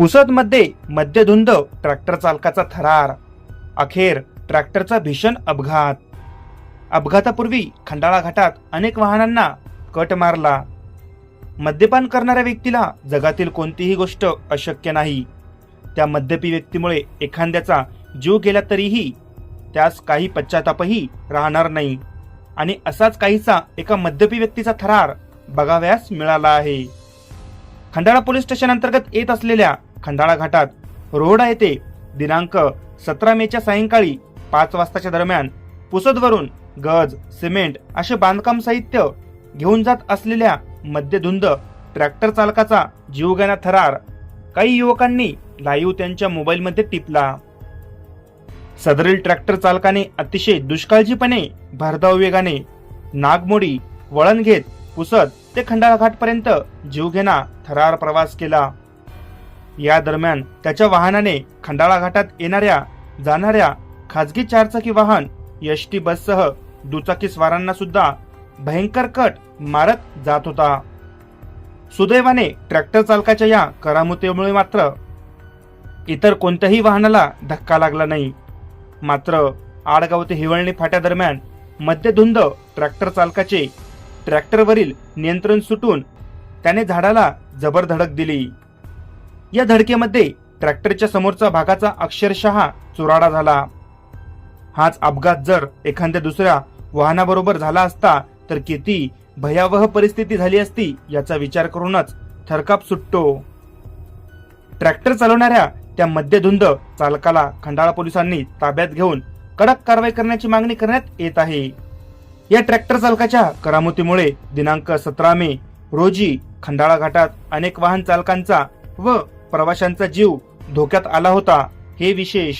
पुसदमध्ये मद्यधुंद tractor चालकाचा थरार. अखेर ट्रॅक्टरचा भीषण अपघात. अपघातापूर्वी खंडाळा घाटात अनेक वाहनांना कट मारला. मद्यपान करणाऱ्या व्यक्तीला जगातील कोणतीही गोष्ट अशक्य नाही. त्या मद्यपी व्यक्तीमुळे एखाद्याचा जीव गेला तरीही त्यास काही पश्चातापही राहणार नाही. आणि असाच काहीसा एका मद्यपी व्यक्तीचा थरार बघाव्यास मिळाला आहे. खंडाळा पोलीस स्टेशन अंतर्गत येत असलेल्या खंडाळा घाटात रोहडा येथे दिनांक सतरा मेच्या सायंकाळी पाच वाजताच्या दरम्यान पुसदवरून गज सिमेंट असे बांधकाम साहित्य घेऊन जात असलेल्या मध्यधुंद ट्रॅक्टर चालकाचा जीवघेणा थरार. काही युवकांनी लाईव्ह त्यांच्या मोबाईलमध्ये टिपला. सदरील ट्रॅक्टर चालकाने अतिशय दुष्काळजीपणे भरधाव वेगाने नागमोडी वळण घेत पुसत ते खंडाळा घाटपर्यंत जीवघेणा थरार प्रवास केला. या दरम्यान त्याच्या वाहनाने खंडाळा घाटात येणाऱ्या जाणाऱ्या खाजगी चारचाकी वाहन एस टी बससह दुचाकी स्वारांना सुद्धा भयंकर कट मारत जात होता. सुदैवाने ट्रॅक्टर चालकाच्या या करामुतेमुळे मात्र इतर कोणत्याही वाहनाला धक्का लागला नाही. मात्र आडगाव ते हिवळणी फाट्या दरम्यान मध्यधुंद ट्रॅक्टर चालकाचे ट्रॅक्टरवरील नियंत्रण सुटून त्याने झाडाला जबर धडक दिली. या धडकेमध्ये ट्रॅक्टरच्या समोरचा भागाचा अक्षरशः चुराडा झाला. हाच अपघात जर एखाद्या दुसऱ्या वाहनाबरोबर झाला असता तर किती भयावह परिस्थिती झाली असती याचा विचार करूनच थरकाप सुटतो. ट्रॅक्टर चालवणाऱ्या त्या मध्यधुंद चालकाला खंडाळा पोलिसांनी ताब्यात घेऊन कडक कारवाई करण्याची मागणी करण्यात येत आहे. या ट्रॅक्टर चालकाच्या करामतीमुळे दिनांक सतरा मे रोजी खंडाळा घाटात अनेक वाहन चालकांचा व प्रवाशांचा जीव धोक्यात आला होता हे विशेष